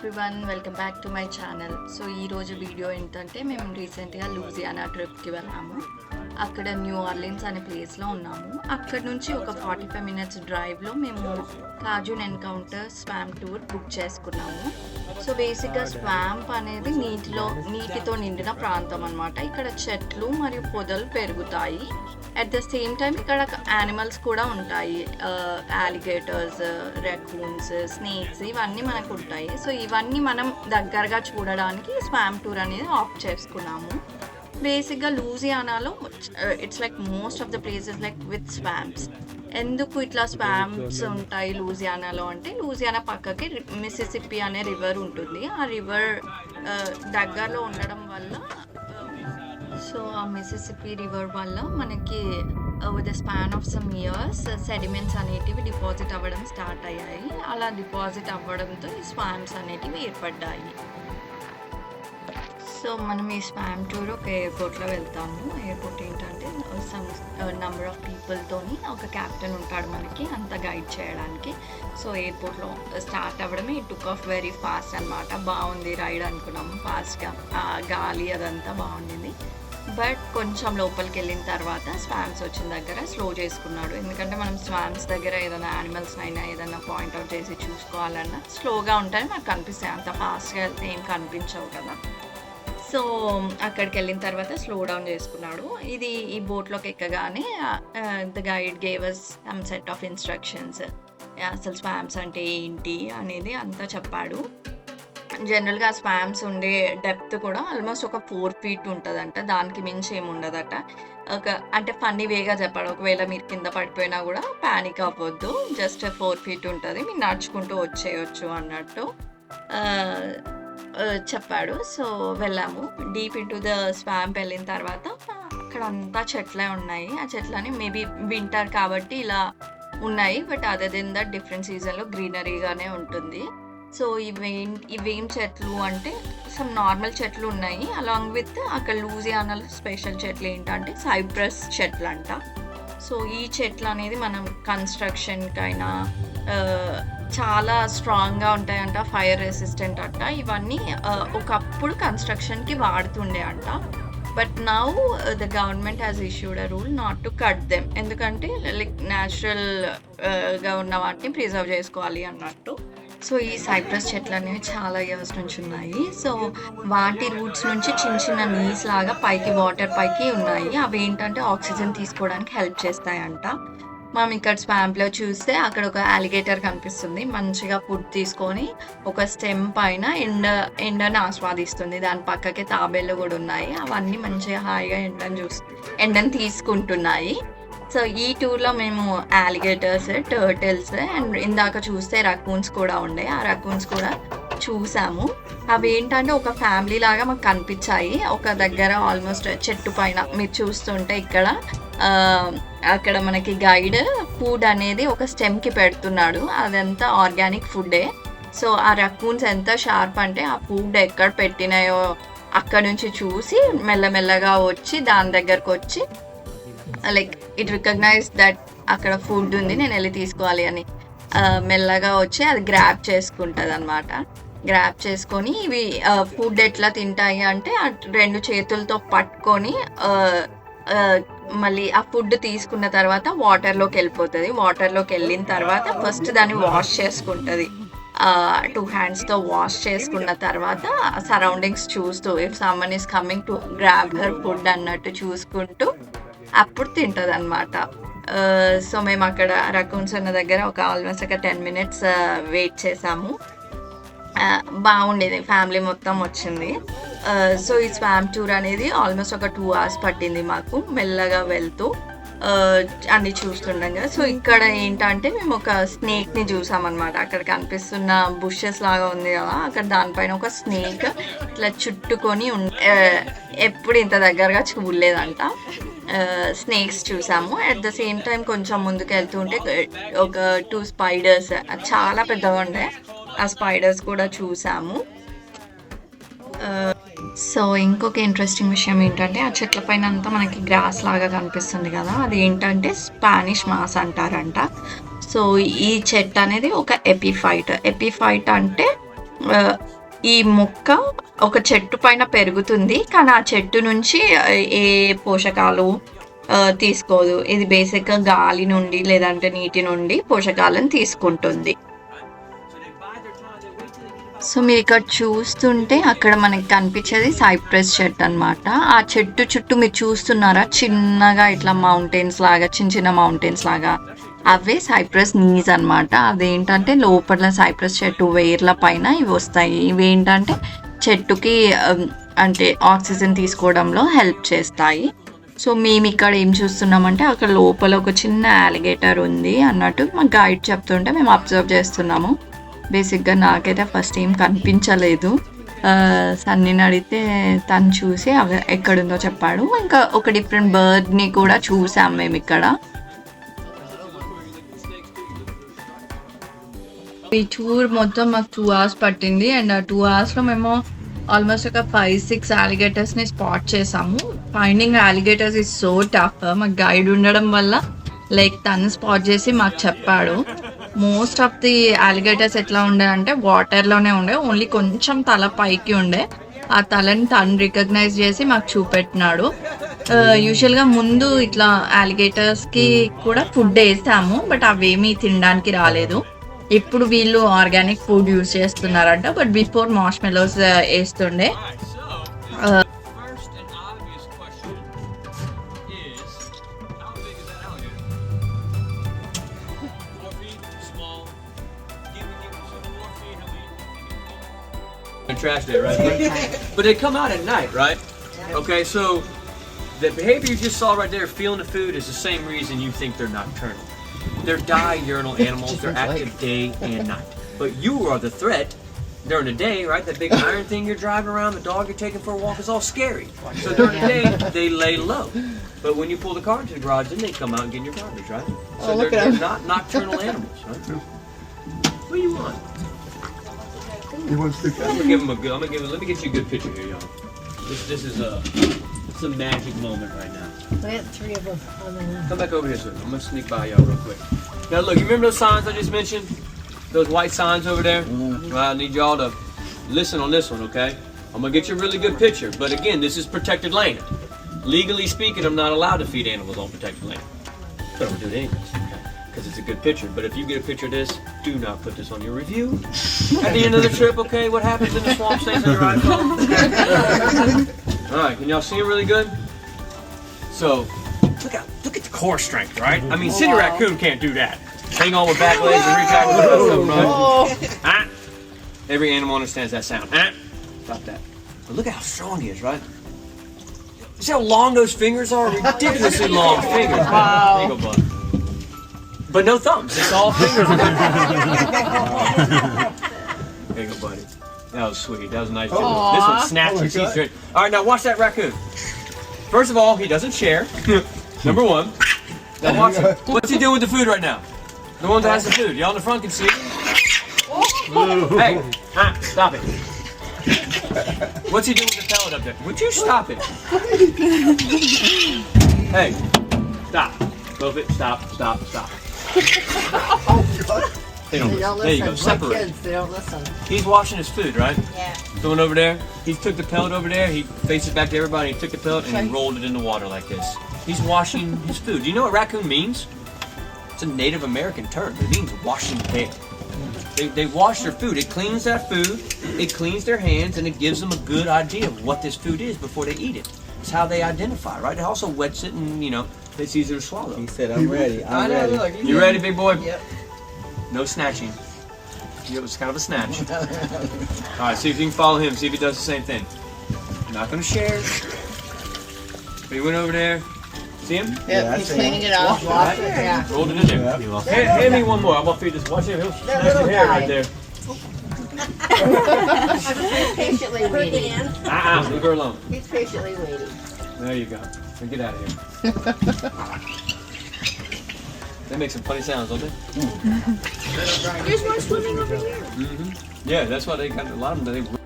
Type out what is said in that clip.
Everyone welcome back to my channel so ఈ రోజు video ఏంటంటే మేము రీసెంట్గా లూజియానా ట్రిప్కి వెళ్ళాము. అక్కడ న్యూ ఆర్లిన్స్ అనే ప్లేస్లో ఉన్నాము. అక్కడ నుంచి ఒక ఫార్టీ ఫైవ్ మినిట్స్ డ్రైవ్లో మేము Cajun encounter swamp tour book చేసుకున్నాము. సో బేసిక్గా స్వాంప్ అనేది నీటిలో నీటితో నిండిన ప్రాంతం అన్నమాట. ఇక్కడ చెట్లు మరియు పొదలు పెరుగుతాయి. అట్ ద సేమ్ టైం ఇక్కడ యానిమల్స్ కూడా ఉంటాయి. యాలిగేటర్స్ రెకూన్స్ స్నేక్స్ ఇవన్నీ మనకు ఉంటాయి. సో ఇవన్నీ మనం దగ్గరగా చూడడానికి స్వామ్ టూర్ అనేది ఆఫ్ చేసుకున్నాము. బేసిక్గా లూజియానాలో it's like most of the places like with swamps ఎందుకు ఇట్లా స్వామ్స్ ఉంటాయి లూజియానాలో అంటే లూజియానా పక్కకి మిసిసిప్పి అనే రివర్ ఉంటుంది. ఆ రివర్ uh, దగ్గరలో ఉండడం వల్ల um, సో ఆ మిసిసిపి రివర్ వల్ల మనకి with the span of some years sediments అనేటివి డిపాజిట్ అవ్వడం స్టార్ట్ అయ్యాయి. అలా డిపాజిట్ అవ్వడంతో ఈ స్వామ్స్ అనేటివి ఏర్పడ్డాయి. సో మనం ఈ స్పామ్ టూర్ ఒక ఎయిర్పోర్ట్లో వెళ్తాము. ఎయిర్పోర్ట్ ఏంటంటే సమ్ నెంబర్ ఆఫ్ పీపుల్తోని ఒక క్యాప్టెన్ ఉంటాడు మనకి అంత గైడ్ చేయడానికి. సో ఎయిర్పోర్ట్లో స్టార్ట్ అవ్వడమే it took off very fast అనమాట బాగుంది రైడ్ అనుకున్నాము ఫాస్ట్గా గాలి అదంతా బాగుండింది. బట్ కొంచెం లోపలికి వెళ్ళిన తర్వాత స్వామ్స్ వచ్చిన దగ్గర స్లో చేసుకున్నాడు. ఎందుకంటే మనం స్వామ్స్ దగ్గర ఏదైనా యానిమల్స్ అయినా ఏదైనా పాయింట్అవుట్ చేసి చూసుకోవాలన్నా స్లోగా ఉంటాయి మనకు కనిపిస్తాయి అంత ఫాస్ట్గా వెళ్తే ఏం కనిపించవు కదా. సో అక్కడికి వెళ్ళిన తర్వాత స్లో డౌన్ చేసుకున్నాడు. ఇది ఈ బోట్లోకి ఎక్కగానే the guide gave us some set of instructions అసలు స్వామ్స్ అంటే ఏంటి అనేది అంతా చెప్పాడు. జనరల్గా స్వామ్స్ ఉండే డెప్త్ కూడా ఆల్మోస్ట్ ఒక ఫోర్ ఫీట్ ఉంటుందంట. దానికి మించి ఏమి ఉండదట. ఒక అంటే ఫన్నీ వేగా చెప్పాడు. ఒకవేళ మీరు కింద పడిపోయినా కూడా ప్యానిక్ అవ్వద్దు. జస్ట్ ఫోర్ ఫీట్ ఉంటుంది. మీరు నడుచుకుంటూ వచ్చేయచ్చు అన్నట్టు. చెప్పాడు. సో వెళ్ళాము. Deep into the swamp వెళ్ళిన తర్వాత అక్కడ అంతా చెట్లే ఉన్నాయి. ఆ చెట్లని మేబీ వింటర్ కాబట్టి ఇలా ఉన్నాయి. But other than that different సీజన్లో గ్రీనరీగానే ఉంటుంది. సో ఇవేం ఇవేం చెట్లు అంటే సమ్ నార్మల్ చెట్లు ఉన్నాయి. అలాంగ్ విత్ అక్కడ లూజియానాలో స్పెషల్ చెట్లు ఏంటంటే సైప్రస్ చెట్లు అంట సో ఈ చెట్లు అనేది మనం కన్స్ట్రక్షన్కైనా చాలా స్ట్రాంగ్గా ఉంటాయంట ఫైర్ రెసిస్టెంట్ అంట. ఇవన్నీ ఒకప్పుడు కన్స్ట్రక్షన్కి వాడుతుండే అంట. But now the government has issued a rule not to cut them ఎందుకంటే లైక్ న్యాచురల్గా uh, ఉన్న వాటిని ప్రిజర్వ్ చేసుకోవాలి అన్నట్టు. సో ఈ సైప్రస్ చెట్లు అనేవి చాలా ఇయర్స్ నుంచి ఉన్నాయి. సో వాటి రూట్స్ నుంచి చిన్న చిన్న నీస్ లాగా పైకి వాటర్ పైకి ఉన్నాయి. అవి ఏంటంటే ఆక్సిజన్ తీసుకోవడానికి హెల్ప్ చేస్తాయంట. మనం ఇక్కడ స్వాంప్లో చూస్తే అక్కడ ఒక అలిగేటర్ కనిపిస్తుంది. మంచిగా ఫుడ్ తీసుకొని ఒక స్టెమ్ పైన ఎండ ఎండను ఆస్వాదిస్తుంది. దాని పక్కకి తాబేళ్ళు కూడా ఉన్నాయి. అవన్నీ మంచిగా హాయిగా ఎండను చూస్తు ఎండను తీసుకుంటున్నాయి. సో ఈ టూర్లో మేము అలిగేటర్స్ టర్టిల్స్ అండ్ ఇందాక చూస్తే రకూన్స్ కూడా ఉండే. ఆ రకూన్స్ కూడా చూసాము. అవి ఏంటంటే ఒక ఫ్యామిలీ లాగా మాకు కనిపించాయి. ఒక దగ్గర ఆల్మోస్ట్ చెట్టు పైన మీరు చూస్తుంటే ఇక్కడ అక్కడ మనకి గైడ్ ఫుడ్ అనేది ఒక స్టెమ్కి పెడుతున్నాడు. అదంతా ఆర్గానిక్ ఫుడ్డే సో ఆ రకూన్స్ ఎంత షార్ప్ అంటే ఆ ఫుడ్ ఎక్కడ పెట్టినాయో అక్కడ నుంచి చూసి మెల్లమెల్లగా వచ్చి దాని దగ్గరకు వచ్చి లైక్ ఇట్ రికగ్నైజ్ దట్ అక్కడ ఫుడ్ ఉంది నేను వెళ్ళి తీసుకోవాలి అని. Uh, మెల్లగా వచ్చి అది గ్రాప్ చేసుకుంటుంది అనమాట గ్రాప్ చేసుకొని ఇవి uh, ఫుడ్ ఎట్లా తింటాయి అంటే రెండు చేతులతో పట్టుకొని uh, మళ్ళీ ఆ ఫుడ్ తీసుకున్న తర్వాత వాటర్లోకి వెళ్ళిపోతుంది. వాటర్లోకి వెళ్ళిన తర్వాత ఫస్ట్ దాన్ని వాష్ చేసుకుంటుంది. టూ హ్యాండ్స్తో వాష్ చేసుకున్న తర్వాత సరౌండింగ్స్ చూస్తూ if someone is coming to grab her food అన్నట్టు చూసుకుంటూ అప్పుడు తింటుంది అనమాట సో మేము అక్కడ రకూన్స్ ఉన్న దగ్గర ఒక ఆల్మోస్ట్ ఒక టెన్ మినిట్స్ వెయిట్ చేసాము. బాగుండేది ఫ్యామిలీ మొత్తం వచ్చింది. సో ఈ స్వామ్ టూర్ అనేది ఆల్మోస్ట్ ఒక టూ అవర్స్ పట్టింది మాకు మెల్లగా వెళ్తూ. అన్ని చూస్తుండగా సో ఇక్కడ ఏంటంటే మేము ఒక స్నేక్ని చూసామన్నమాట. అక్కడ కనిపిస్తున్న బుషెస్ లాగా ఉంది కదా అక్కడ దానిపైన ఒక స్నేక్ ఇట్లా చుట్టుకొని ఉన్- ఎప్పుడు ఇంత దగ్గరగా చూడలేదంట. స్నేక్స్ చూసాము. అట్ ద సేమ్ టైం కొంచెం ముందుకు వెళ్తుంటే ఒక టూ స్పైడర్స్ చాలా పెద్దగా ఉండే. ఆ స్పైడర్స్ కూడా చూసాము. సో ఇంకొక ఇంట్రెస్టింగ్ విషయం ఏంటంటే ఆ చెట్ల పైన అంతా మనకి గ్రాస్ లాగా కనిపిస్తుంది కదా. అది ఏంటంటే స్పానిష్ మాస్ అంటారంట. సో ఈ చెట్టు అనేది ఒక ఎపిఫైట్ ఎపిఫైట్ అంటే ఈ మొక్క ఒక చెట్టు పైన పెరుగుతుంది కానీ ఆ చెట్టు నుంచి ఏ పోషకాలు తీసుకోదు. ఇది బేసిక్గా గాలి నుండి లేదంటే నీటి నుండి పోషకాలను తీసుకుంటుంది. సో మీరు ఇక్కడ చూస్తుంటే అక్కడ మనకి కనిపించేది సైప్రస్ చెట్టు అనమాట ఆ చెట్టు చుట్టూ మీరు చూస్తున్నారా? చిన్నగా ఇట్లా మౌంటైన్స్ లాగా చిన్న చిన్న మౌంటైన్స్ లాగా. అవే సైప్రస్ నీస్ అనమాట అదేంటంటే లోపల సైప్రస్ చెట్టు వేర్ల పైన ఇవి వస్తాయి. ఇవి ఏంటంటే చెట్టుకి అంటే ఆక్సిజన్ తీసుకోవడంలో హెల్ప్ చేస్తాయి. సో మేము ఇక్కడ ఏం చూస్తున్నామంటే అక్కడ లోపల ఒక చిన్న అలిగేటర్ ఉంది అన్నట్టు మా గైడ్ చెప్తుంటే మేము అబ్జర్వ్ చేస్తున్నాము. బేసిక్గా నాకైతే ఫస్ట్ ఏం కనిపించలేదు. ఆ, సన్నీని అడిగితే తను చూసి అవి ఎక్కడుందో చెప్పాడు. ఇంకా ఒక డిఫరెంట్ బర్డ్ని కూడా చూసాం మేము ఇక్కడ ఈ టూర్ మొత్తం మాకు టూ అవర్స్ పట్టింది. అండ్ ఆ టూ అవర్స్లో మేము ఆల్మోస్ట్ ఒక ఫైవ్ సిక్స్ని స్పాట్ చేసాము. Finding alligators is so tough మాకు గైడ్ ఉండడం వల్ల లైక్ తను స్పాట్ చేసి మాకు చెప్పాడు. మోస్ట్ ఆఫ్ ది అలిగేటర్స్ ఎట్లా ఉండే అంటే వాటర్లోనే ఉండే. ఓన్లీ కొంచెం తల పైకి ఉండే. ఆ తలని తను రికగ్నైజ్ చేసి మాకు చూపెట్టినాడు. యూజువల్గా ముందు ఇట్లా అలిగేటర్స్కి కూడా ఫుడ్ వేసాము. బట్ అవేమీ తినడానికి రాలేదు. ఇప్పుడు వీళ్ళు ఆర్గానిక్ ఫుడ్ యూజ్ చేస్తున్నారంట but before marshmallows వేస్తుండే First and obvious question is how big is that alligator? Four feet, small. Give me, give me some four feet. How many? And trash day, right? but they come out at night, right? Okay, so the behavior you just saw right there, feeling the food, is the same reason you think they're nocturnal. They're diurnal animals. They're active day and night. But you are the threat during the day, right? That big iron thing you're driving around, the dog you're taking for a walk is all scary. So during the day, they lay low. But when you pull the car into the garage, then they come out and get in your garbage, right? So they're, they're not nocturnal animals, right? What do you want? He wants to I'm gonna give him a good. I'm gonna give him. Let me get you a good picture here, y'all. This this is a it's a magic moment right now. We had three of them on the line. Come back over here, sir. I'm gonna sneak by y'all real quick. Now look, you remember those signs I just mentioned? Those white signs over there? Mm-hmm. Well, I need y'all to listen on this one, okay? I'm gonna get you a really good picture. But again, this is protected land. Legally speaking, I'm not allowed to feed animals on protected land. But I'm gonna do it anyways, because it's a good picture. But if you get a picture of this, do not put this on your review. At the end of the trip, okay? What happens in the swamp stays on your iPhone. All right, can y'all see it really good? So, look at look at the core strength, right? I mean, city raccoon can't do that. Hang on with back legs and reach out with the right? Ah. Every animal understands that sound. Ah. Stop that. But look at how strong he is, right? See how long those fingers are? Ridiculously long fingers. Wow. There you go, bud. But no thumbs. It's all fingers. there you buddy. That was sweet. That was a nice. This one snatches. He's good. All right, now watch that raccoon. First of all, he doesn't share. Number one. Now watch him. What's he doing with the food right now? The one that has the food. Y'all in the front can see. Hey, stop it. What's he doing with the pellet up there? Would you stop it? hey, stop. Move it. Stop. Stop. Stop. Oh, They don't They don't listen. There you go. My Separate. kids, they don't listen. He's washing his food, right? Yeah. Going over there. He took the pellet over there. He faces back to everybody. He took the pellet and he rolled it in the water like this. He's washing his food. Do you know what raccoon means? It's a Native American term. It means washing hair. They, they wash their food. It cleans that food. It cleans their hands and it gives them a good idea of what this food is before they eat it. It's how they identify, right? It also wets it and you know it's easier to swallow. He said, I'm ready. I'm ready. You ready, big boy? Yep. No snatching. It was kind of a snatch. All right, see if you can follow him. See if he does the same thing. Not gonna share. But he went over there. See him? Yep, Yeah, he's cleaning it off. Wash it, Wash it, yeah. Rolled it in there. Hand, hand me one more. I'm gonna feed this. Watch him. He'll snatch your little hair guy. right there. He's patiently waiting. Ah, uh leave her alone. He's patiently waiting. There you go. Now get out of here. they make some funny sounds, don't they? There's one swimming over here. Mm-hmm. Yeah, that's why they got a lot of them. They